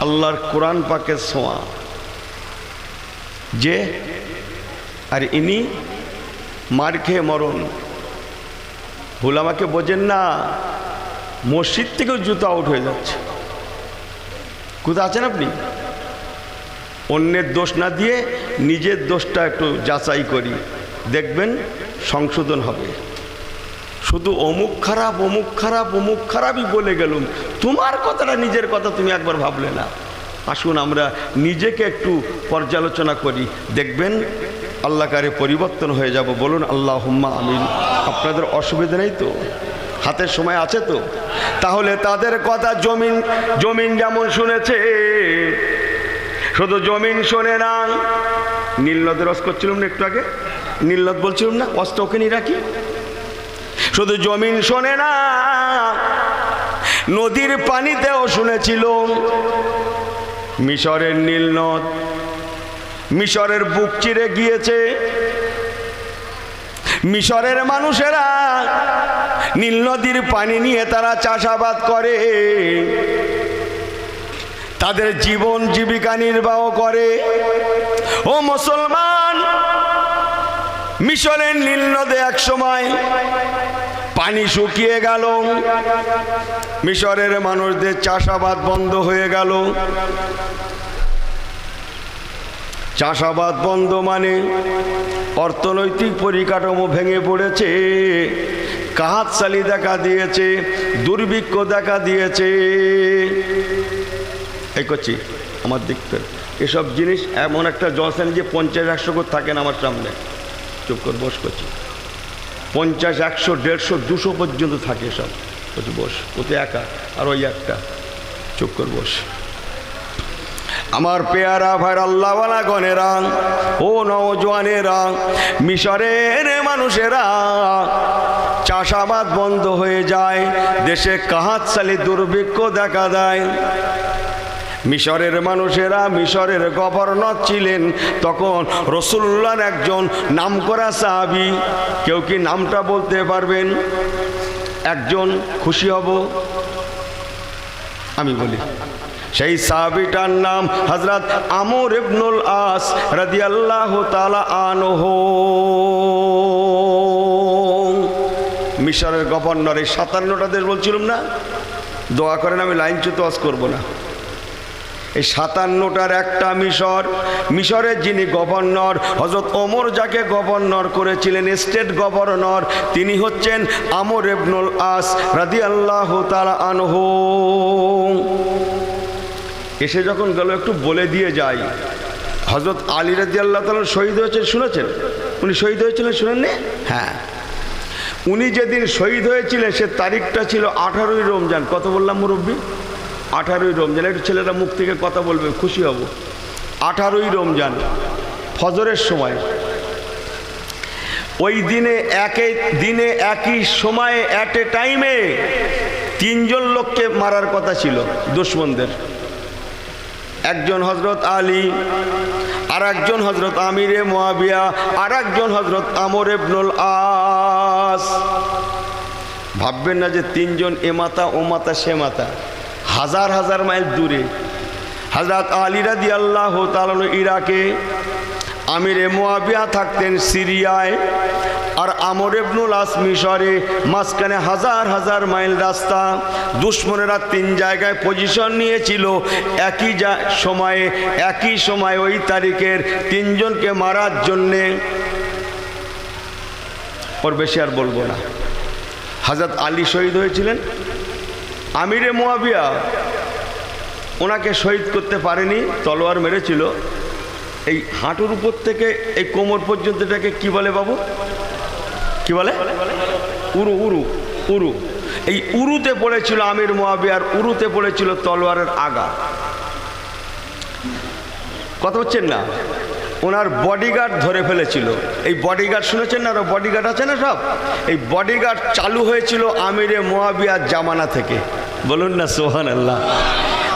আল্লাহর কোরআন পাকের সোয়া। যে, আর ইনি মার খেয়ে মরণ। ভুল আমাকে বোঝেন না। মসজিদ থেকেও জুতো আউট হয়ে যাচ্ছে। কোথায় আছেন আপনি? অন্যের দোষ না দিয়ে নিজের দোষটা একটু যাচাই করি। দেখবেন সংশোধন হবে। শুধু অমুক খারাপ অমুক খারাপ, অমুক খারাপই বলে গেলুম। তোমার কথাটা নিজের কথা তুমি একবার ভাবলে না। আসুন আমরা নিজেকে একটু পর্যালোচনা করি। দেখবেন আল্লাহকারে পরিবর্তন হয়ে যাব। বলুন আল্লাহ হুম্মা আমিন। আপনাদের অসুবিধা নেই তো? হাতের সময় আছে তো? তাহলে তাদের কথা জমিন জমিন যেমন শুনেছে, শুধু জমিন শোনে না। নীলনদের রস করছিলাম না একটু আগে? নীলনদ বলছিলাম না? অস্ত্র ওকে নিয়ে রাখি? শুধু জমিন শোনে না, নদীর পানিতেও শুনেছিল। মিশরের নীলনদ মিশরের বুক চিরে গিয়েছে। মিশরের মানুষেরা নীল নদীর পানি নিয়ে তারা চাষাবাদ করে। তাদের জীবন জীবিকা নির্বাহ করে। ও মুসলমান, মিশরের নীল নদে এক সময় পানি শুকিয়ে গেল। মিশরের মানুষদের চাষাবাদ বন্ধ হয়ে গেল। চাষাবাদ বন্ধ মানে অর্থনৈতিক পরিকাঠামো ভেঙে পড়েছে। কাহাতশালি দেখা দিয়েছে, দুর্ভিক্ষ দেখা দিয়েছে। এই করছি, আমার দিক থেকে এসব জিনিস এমন একটা জলসেন যে পঞ্চাশ একশো করে থাকেন আমার সামনে। চুপ করে বস করছি। পঞ্চাশ, একশো, দেড়শো, দুশো পর্যন্ত থাকে সব। বলছি বস, ওতে একা, আর ওই একটা। চুপ করে, বস। আমার পেয়ারা ভাই আল্লাহওয়ালা গনেরা ও নওজোয়ানেরা, মিশরের মানুষেরা, চাষাবাদ বন্ধ হয়ে যায়, দেশে কাহাতশালী দুর্ভিক্ষ দেখা দেয়। মিশরের মানুষেরা মিশরের গভর্নর ছিলেন। তখন রসুল্লার একজন নাম করা সাহাবি, কেউ কি নামটা বলতে পারবেন? একজন খুশি হব? আমি বলি। সেই সাহাবিটার নাম হজরত আমর ইবনুল আস রাদিয়াল্লাহু তাআলা আনহু। মিশরের গভর্নর এই সাতান্নটা দেশ বলছিলাম না? দোয়া করেন, আমি লাইন চুতো করব না। এই সাতান্নটার একটা মিশর। মিশরের যিনি গভর্নর হজরত ওমর যাকে গভর্নর করেছিলেন, স্টেট গভর্নর, তিনি হচ্ছেন আমর এবনুল আস রাদি আল্লাহ তালা আনহু। এসে যখন গেল, একটু বলে দিয়ে যাই। হজরত আলী রাজি আল্লাহ তালা শহীদ হয়েছেন শুনেছেন? উনি শহীদ হয়েছিলেন, শুনেননি? হ্যাঁ। উনি যেদিন শহীদ হয়েছিলেন, সে তারিখটা ছিল আঠারোই রমজান। কত বললাম মুরব্বী? আঠারোই রমজান, একটু ছেলেরা মুখ থেকে কথা বলবে, খুশি হব। আঠারোই রমজান, ফজরের সময়। ওই দিনে একে, দিনে একই সময়ে অ্যাট এ টাইমে তিনজন লোককে মারার কথা ছিল, দুশ্মনদের। একজন হজরত আলী আর একজন হজরত আমিরে মোয়াবিয়া আর একজন হজরত আমর এবনুল আস। ভাববেন না যে তিনজন এ মাতা, ও মাতা, সে মাতা। হাজার হাজার মাইল দূরে। হজরত আলীরা দি আল্লাহ ইরাকে আমিরে মোয়াবিয়া থাকতেন সিরিয়ায়। আর আমর এবনুল আস মিশরে মাঝখানে হাজার হাজার মাইল রাস্তা। দুশ্মনেরা তিন জায়গায় পজিশন নিয়েছিল। একই সময়ে, একই সময় ওই তারিখের তিনজনকে মারার জন্যে। ওর বেশি আর বলব না। হাজরত আলী শহীদ হয়েছিলেন। আমিরে মোয়াবিয়া ওনাকে শহীদ করতে পারেনি, তলোয়ার মেরেছিল। এই হাঁটুর উপর থেকে এই কোমর পর্যন্ত এটাকে কি বলে বাবু? কি বলে? উরু উরু উরু। এই উরুতে পড়েছিল আমির মোয়াবিয়ার উরুতে পড়েছিল তলোয়ারের আগা। কথা হচ্ছেন না? ওনার বডিগার্ড ধরে ফেলেছিল। এই বডিগার্ড শুনেছেন না? বডিগার্ড আছে না সব? এই বডিগার্ড চালু হয়েছিল আমিরে মোয়াবিয়ার জামানা থেকে। বলুন না সোহান আল্লাহ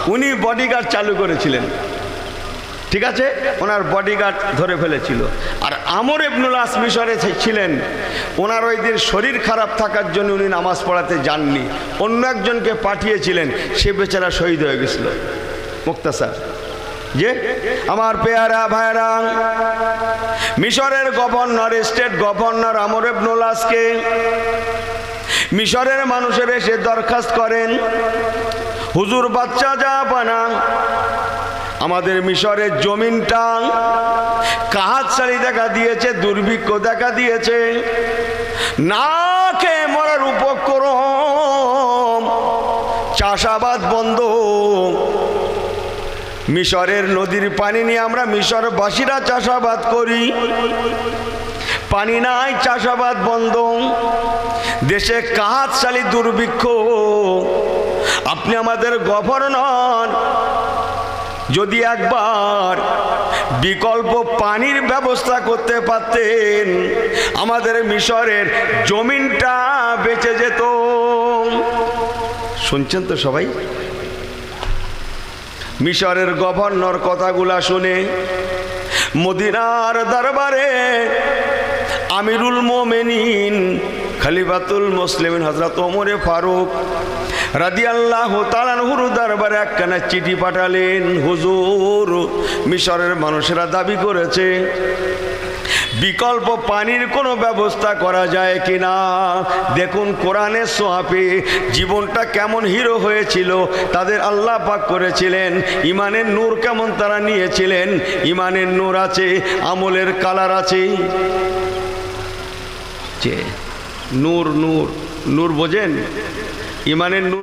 উনি বডিগার্ড চালু করেছিলেন। ঠিক আছে? ওনার বডিগার্ড ধরে ফেলেছিল। আর আমর ইবনুল আস মিশরে ছিলেন। ওনার ওই দিন শরীর খারাপ থাকার জন্য উনি নামাজ পড়াতে যাননি। অন্য একজনকে পাঠিয়েছিলেন, সে বেচারা শহীদ হয়ে গেছিল। মুক্তাসার। যে? আমার পেয়ারা ভাইরা, মিশরের গভর্নর, স্টেট গভর্নর আমর এবনুলাসকে মিশরের মানুষের এসে দরখাস্ত করেন, হুজুর, বাচ্চা যা বানা, আমাদের মিশরের জমিনটা কাহাতশালী দেখা দিয়েছে, দুর্ভিক্ষ দেখা দিয়েছে। না খেয়ে মরার উপক্রম, চাষাবাদ বন্ধ। মিশরের নদীর পানি নিয়ে আমরা মিশরবাসীরা চাষাবাদ করি। পানি নাই, চাষাবাদ বন্ধ। দেশে কাহাতশালী দুর্ভিক্ষ। আপনি আমাদের গভর্নর। যদি একবার বিকল্প পানির ব্যবস্থা করতে পারতেন, আমাদের মিশরের জমিনটা বেঁচে যেত। শুনছেন তো সবাই? মিশরের গভর্নর কথাগুলা শুনে মদিনার দরবারে আমিরুল মোমেনিন খলিফাতুল মুসলিমিন হজরত ওমরে ফারুক রাদি আল্লাহ তালানহুর দরবারে একখানা চিঠি পাঠালেন। হুজুর, মিশরের মানুষেরা দাবি করেছে, বিকল্প পানির কোনো ব্যবস্থা করা যায় কিনা? দেখুন কোরআনের সোয়াপে জীবনটা কেমন হিরো হয়েছিল, তাদের আল্লাহ পাক করেছিলেন, ইমানের নূর কেমন তারা নিয়েছিলেন, ইমানের নূর আছে, আমলের কালার আছে। নূর নূর নূর বোঝেন? ইমানের নূর